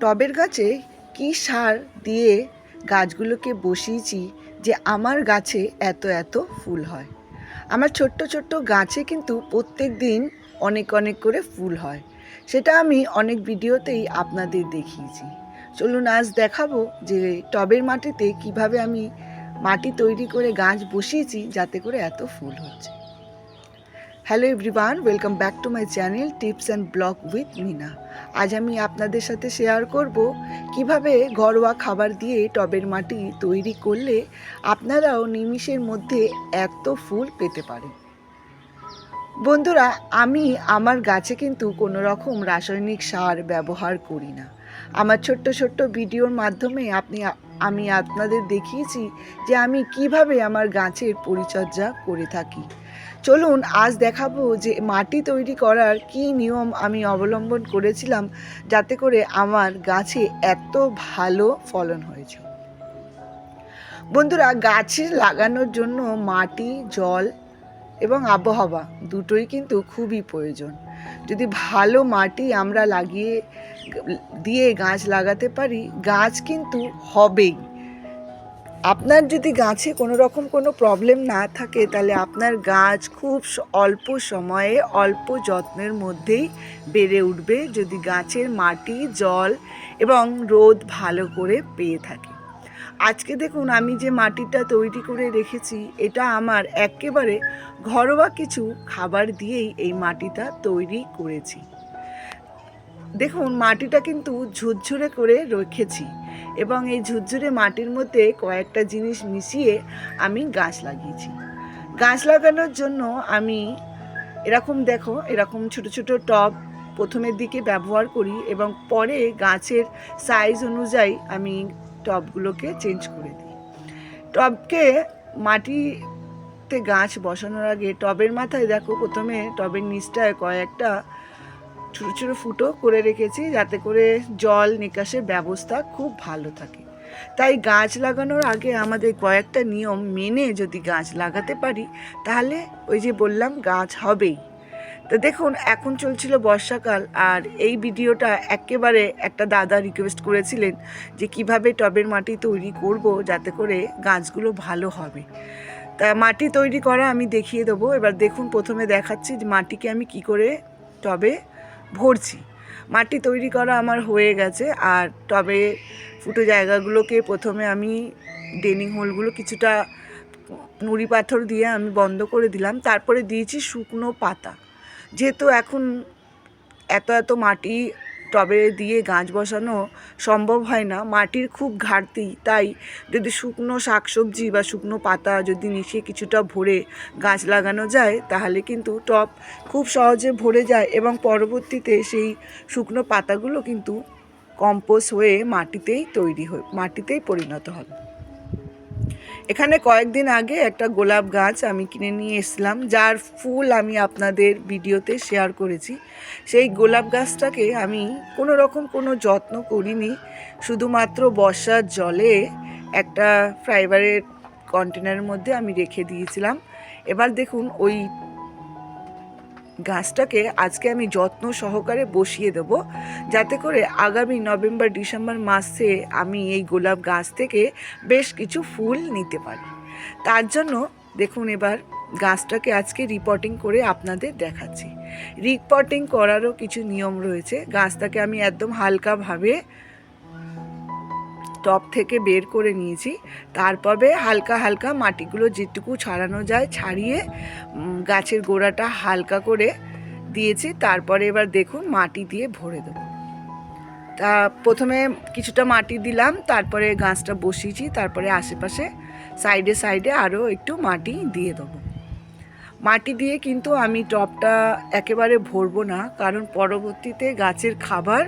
টবের গাছে কি সার দিয়ে গাছগুলোকে বসিয়েছি যে আমার গাছে এত এত ফুল হয়। আমার ছোট্ট ছোট্ট গাছে কিন্তু প্রত্যেক দিন অনেক অনেক করে ফুল হয়। সেটা আমি অনেক ভিডিওতেই আপনাদের দেখিয়েছি। চলুন আজ দেখাবো যে টবের মাটিতে কীভাবে আমি মাটি তৈরি করে গাছ বসিয়েছি যাতে করে এত ফুল হচ্ছে। Hello everyone welcome back to my channel tips and blog with Mina আজ আমি আপনাদের সাথে শেয়ার করব কীভাবে ঘরোয়া খাবার দিয়ে টবের মাটি তৈরি করলে আপনারাও নিমিষের মধ্যে এত ফুল পেতে পারেন। বন্ধুরা, আমি আমার গাছে কিন্তু কোনো রকম রাসায়নিক সার ব্যবহার করি না। আমার ছোট্ট ছোট্ট ভিডিওর মাধ্যমে আপনি আমি আপনাদের দেখিয়েছি যে আমি কীভাবে আমার গাছের পরিচর্যা করে থাকি। চলুন, আজ দেখাবো যে মাটি তৈরি করার কি নিয়ম আমি অবলম্বন করেছিলাম যাতে করে আমার গাছে এত ভালো ফলন হয়েছে। বন্ধুরা, গাছে লাগানোর জন্য মাটি, জল এবং আবহাওয়া দুটোই কিন্তু খুবই প্রয়োজন। যদি ভালো মাটি আমরা লাগিয়ে, দিয়ে গাছ লাগাতে পারি, গাছ কিন্তু হবেই। আপনার যদি গাছে কোনো রকম কোনো প্রবলেম না থাকে, তাহলে আপনার গাছ খুব অল্প সময়ে, অল্প যত্নের মধ্যেই বেড়ে উঠবে যদি গাছের মাটি, জল এবং রোদ ভালো করে পেয়ে থাকে। আজকে দেখুন আমি যে মাটিটা তৈরি করে রেখেছি, এটা আমার একেবারে ঘরোয়া কিছু খাবার দিয়েই এই মাটিটা তৈরি করেছি। দেখুন মাটিটা কিন্তু ঝুরঝুরে করে রেখেছি। এবং এই ঝুরঝুরে মাটির মধ্যে কয়েকটা জিনিস মিশিয়ে আমি গাছ লাগিয়েছি। গাছ লাগানোর জন্য আমি এরকম দেখো, এরকম ছোট ছোট টব প্রথমের দিকে ব্যবহার করি এবং পরে গাছের সাইজ অনুযায়ী আমি টবগুলোকে চেঞ্জ করে দিই। টবকে মাটিতে গাছ বসানোর আগে টবের মাথায় দেখো, প্রথমে টবের নিচটায় কয়েকটা ছোটো ছোটো ফুটো করে রেখেছি যাতে করে জল নিকাশের ব্যবস্থা খুব ভালো থাকে। তাই গাছ লাগানোর আগে আমাদের কয়েকটা নিয়ম মেনে যদি গাছ লাগাতে পারি, তাহলে ওই যে বললাম গাছ হবেই। তো দেখুন, এখন চলছিল বর্ষাকাল আর এই ভিডিওটা একেবারে একটা দাদা রিকোয়েস্ট করেছিলেন যে কীভাবে টবের মাটি তৈরি করব যাতে করে গাছগুলো ভালো হবে। তা মাটি তৈরি করা আমি দেখিয়ে দেবো। এবার দেখুন, প্রথমে দেখাচ্ছি যে মাটিকে আমি কি করে টবে ভরছি। মাটি তৈরি করা আমার হয়ে গেছে আর টবে ফুটো জায়গাগুলোকে প্রথমে আমি ডেনিং হোলগুলো কিছুটা নুড়ি পাথর দিয়ে আমি বন্ধ করে দিলাম। তারপরে দিয়েছি শুকনো পাতা। যেহেতু এখন এত এত মাটি টবে দিয়ে গাছ বসানো সম্ভব হয় না। মাটির খুব ঘাটতি, তাই যদি শুকনো শাকসবজি বা শুকনো পাতা যদি মিশিয়ে কিছুটা ভরে গাছ লাগানো যায়, তাহলে কিন্তু টব খুব সহজে ভরে যায় এবং পরবর্তীতে সেই শুকনো পাতাগুলো কিন্তু কম্পোস্ট হয়ে মাটিতেই তৈরি হয়, মাটিতেই পরিণত হবে এখানে কয়েকদিন আগে একটা গোলাপ গাছ আমি কিনে নিয়ে এসলাম যার ফুল আমি আপনাদের ভিডিওতে শেয়ার করেছি। সেই গোলাপ গাছটাকে আমি কোনো রকম কোনো যত্ন করিনি, শুধুমাত্র বর্ষার জলে একটা ফ্রাইবারের কন্টেনারের মধ্যে আমি রেখে দিয়েছিলাম। এবার দেখুন, ওই গাছটাকে আজকে আমি যত্ন সহকারে বসিয়ে দেবো, যাতে করে আগামী নভেম্বর, ডিসেম্বর মাসে আমি এই গোলাপ গাছ থেকে বেশ কিছু ফুল নিতে পারি। তার জন্য দেখুন এবার গাছটাকে আজকে রিপোর্টিং করে আপনাদের দেখাচ্ছি। রিপোর্টিং করারও কিছু নিয়ম রয়েছে। গাছটাকে আমি একদম হালকাভাবে টপ থেকে বের করে নিয়েছি। তারপরে হালকা হালকা মাটিগুলো যেটুকু ছাড়ানো যায় ছাড়িয়ে গাছের গোড়াটা হালকা করে দিয়েছি। তারপরে এবার দেখুন মাটি দিয়ে ভরে দেবো। তা প্রথমে কিছুটা মাটি দিলাম, তারপরে গাছটা বসিয়েছি, তারপরে আশেপাশে সাইডে সাইডে আরও একটু মাটি দিয়ে দেবো। মাটি দিয়ে কিন্তু আমি টবটা একেবারে ভরবো না, কারণ পরবর্তীতে গাছের খাবার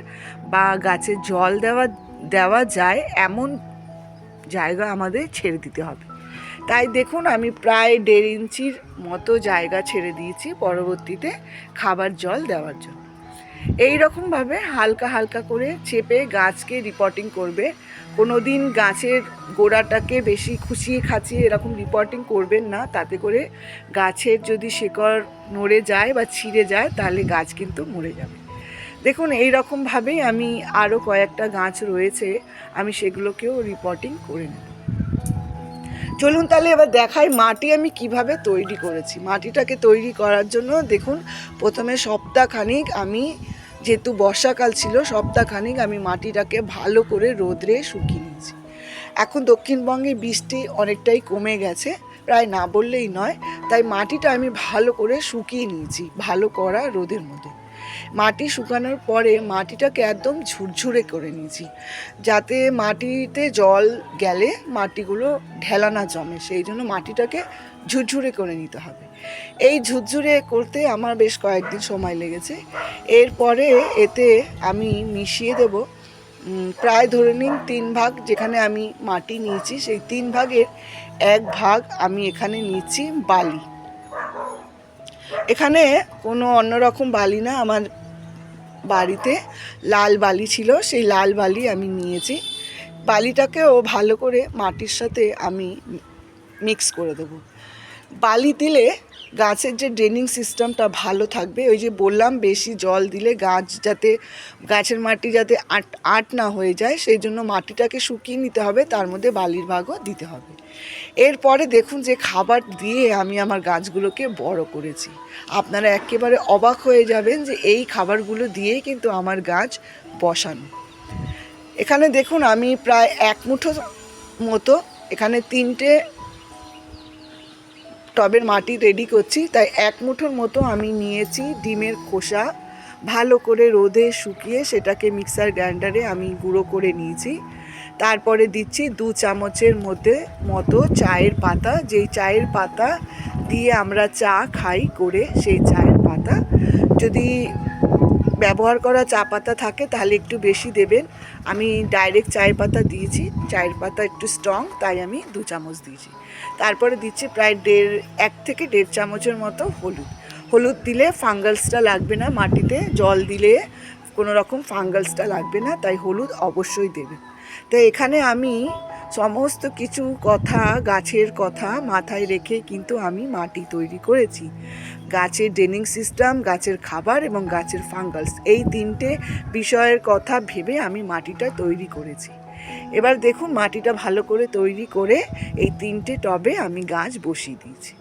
বা গাছের জল দেওয়া দেওয়া যায়, এমন জায়গা আমাদের ছেড়ে দিতে হবে। তাই দেখুন, আমি প্রায় দেড় ইঞ্চির মতো জায়গা ছেড়ে দিয়েছি পরবর্তীতে খাবার জল দেওয়ার জন্য। এই রকমভাবে হালকা হালকা করে চেপে গাছকে রিপোর্টিং করবে। কোনো দিন গাছের গোড়াটাকে বেশি খুশিয়ে খাচিয়ে এরকম রিপোর্টিং করবেন না, তাতে করে গাছের যদি শেকড় নড়ে যায় বা ছিঁড়ে যায়, তাহলে গাছ কিন্তু মরে যাবে। দেখুন এই রকমভাবেই আমি আরও কয়েকটা গাছ রয়েছে, আমি সেগুলোকেও রিপোর্টিং করে নেব। চলুন তাহলে এবার দেখাই মাটি আমি কীভাবে তৈরি করেছি। মাটিটাকে তৈরি করার জন্য দেখুন, প্রথমে সপ্তাহখানিক আমি, যেহেতু বর্ষাকাল ছিল, সপ্তাহখানিক আমি মাটিটাকে ভালো করে রোদ্রে শুকিয়ে নিয়েছি। এখন দক্ষিণবঙ্গে বৃষ্টি অনেকটাই কমে গেছে, প্রায় না বললেই নয়, তাই মাটিটা আমি ভালো করে শুকিয়ে নিয়েছি, ভালো করা রোদের মধ্যে। মাটি শুকানোর পরে মাটিটাকে একদম ঝুরঝুরে করে নিয়েছি। যাতে মাটিতে জল গেলে মাটিগুলো ঢেলা না জমে, সেই জন্য মাটিটাকে ঝুরঝুরে করে নিতে হবে। এই ঝুরঝুরে করতে আমার বেশ কয়েকদিন সময় লেগেছে। এরপরে এতে আমি মিশিয়ে দেব প্রায় ধরে নিন তিন ভাগ যেখানে আমি মাটি নিয়েছি, সেই তিন ভাগের এক ভাগ আমি এখানে নিয়েছি বালি। এখানে কোনো অন্যরকম বালি না, আমার বাড়িতে লাল বালি ছিল, সেই লাল বালি আমি নিয়েছি। বালিটাকেও ভালো করে মাটির সাথে আমি মিক্স করে দেবো। বালি দিলে গাছের যে ড্রেনিং সিস্টেমটা ভালো থাকবে, ওই যে বললাম বেশি জল দিলে গাছ যাতে, গাছের মাটি যাতে আট আট না হয়ে যায়, সেই জন্য মাটিটাকে শুকিয়ে নিতে হবে, তার মধ্যে বালির ভাগও দিতে হবে। এরপরে দেখুন যে খাবার দিয়ে আমি আমার গাছগুলোকে বড় করেছি। আপনারা একেবারে অবাক হয়ে যাবেন যে এই খাবারগুলো দিয়েই কিন্তু আমার গাছ বসানো। এখানে দেখুন আমি প্রায় এক মুঠো মতো, এখানে তিনটে টবের মাটি রেডি করছি। তাই এক মুঠোর মতো আমি নিয়েছি ডিমের খোসা। ভালো করে রোদে শুকিয়ে সেটাকে মিক্সার গ্রাইন্ডারে আমি গুঁড়ো করে নিয়েছি। তারপরে দিচ্ছি দু চামচের মধ্যে মতো চায়ের পাতা। যেই চায়ের পাতা দিয়ে আমরা চা খাই করে সেই চায়ের পাতা। যদি ব্যবহার করা চা পাতা থাকে, তাহলে একটু বেশি দেবেন। আমি ডাইরেক্ট চায়ের পাতা দিয়েছি, চায়ের পাতা একটু স্ট্রং তাই আমি দু চামচ দিয়েছি। তারপরে দিচ্ছি প্রায় দেড়, এক থেকে দেড় চামচের মতো হলুদ। হলুদ দিলে ফাঙ্গালসটা লাগবে না মাটিতে, জল দিলে কোনো রকম ফাঙ্গালসটা লাগবে না, তাই হলুদ অবশ্যই দেবে তো এখানে আমি সমস্ত কিছু কথা গাছের কথা মাথায় রেখে কিন্তু আমি মাটি তৈরি করেছি। গাছের ড্রেনিং সিস্টেম, গাছের খাবার এবং গাছের ফাঙ্গালস এই তিনটে বিষয়ের কথা ভেবে আমি মাটিটা তৈরি করেছি। এবার দেখুন মাটিটা ভালো করে তৈরি করে এই তিনটে টবে আমি গাছ বসিয়ে দিয়েছি।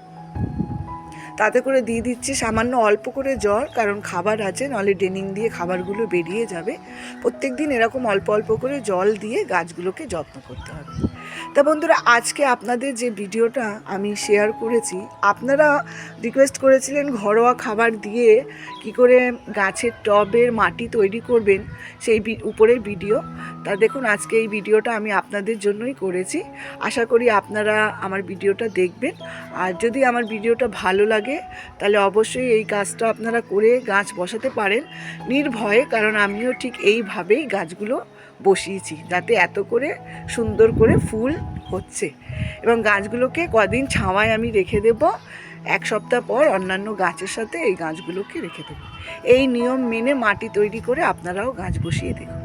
তাতে করে দিয়ে দিচ্ছি সামান্য অল্প করে জল, কারণ খাবার আছে, নলে ডেনিং দিয়ে খাবারগুলো বেরিয়ে যাবে। প্রত্যেক দিন এরকম অল্প অল্প করে জল দিয়ে গাছগুলোকে যত্ন করতে হবে। তা বন্ধুরা, আজকে আপনাদের যে ভিডিওটা আমি শেয়ার করেছি, আপনারা রিকোয়েস্ট করেছিলেন ঘরোয়া খাবার দিয়ে কি করে গাছের টবের মাটি তৈরি করবেন সেই উপরের ভিডিও তা দেখুন, আজকে এই ভিডিওটা আমি আপনাদের জন্যই করেছি। আশা করি আপনারা আমার ভিডিওটা দেখবেন। আর যদি আমার ভিডিওটা ভালো লাগে, তাহলে অবশ্যই এই কাজটা আপনারা করে গাছ বসাতে পারেন। নির্ভয়ে, কারণ আমিও ঠিক এইভাবেই গাছগুলো বসিয়েছি যাতে এত করে সুন্দর করে ফুল হচ্ছে। এবং গাছগুলোকে কদিন ছাওয়ায় আমি রেখে দেব, এক সপ্তাহ পর অন্যান্য গাছের সাথে এই গাছগুলোকে রেখে দেবো। এই নিয়ম মেনে মাটি তৈরি করে আপনারাও গাছ বসিয়ে দেখুন